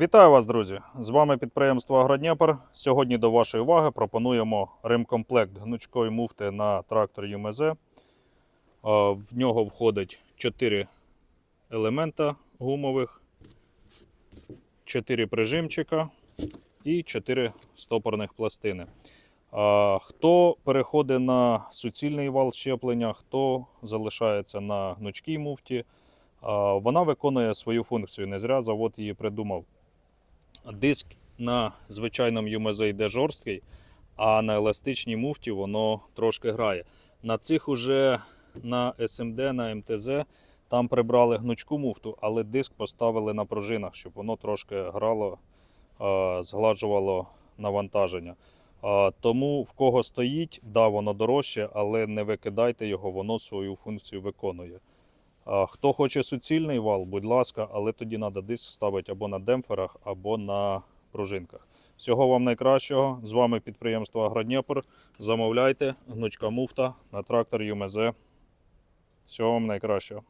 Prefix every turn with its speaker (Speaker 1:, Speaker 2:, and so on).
Speaker 1: Вітаю вас, друзі! З вами підприємство Агродніпр. Сьогодні до вашої уваги пропонуємо ремкомплект гнучкої муфти на трактор ЮМЗ. Е, В нього входить 4 елемента гумових, 4 прижимчика і 4 стопорних пластини. Хто переходить на суцільний вал щеплення, хто залишається на гнучкій муфті, вона виконує свою функцію. Не зря завод її придумав. Диск на звичайному ЮМЗ йде жорсткий, а на еластичній муфті воно трошки грає. На цих уже на СМД, на МТЗ там прибрали гнучку муфту, але диск поставили на пружинах, щоб воно трошки грало, згладжувало навантаження. Тому в кого стоїть, да, воно дорожче, але не викидайте його, воно свою функцію виконує. Хто хоче суцільний вал, будь ласка, але тоді треба диск ставити або на демпферах, або на пружинках. Всього вам найкращого. З вами підприємство Агродніпр. Замовляйте гнучка муфта на трактор ЮМЗ. Всього вам найкращого.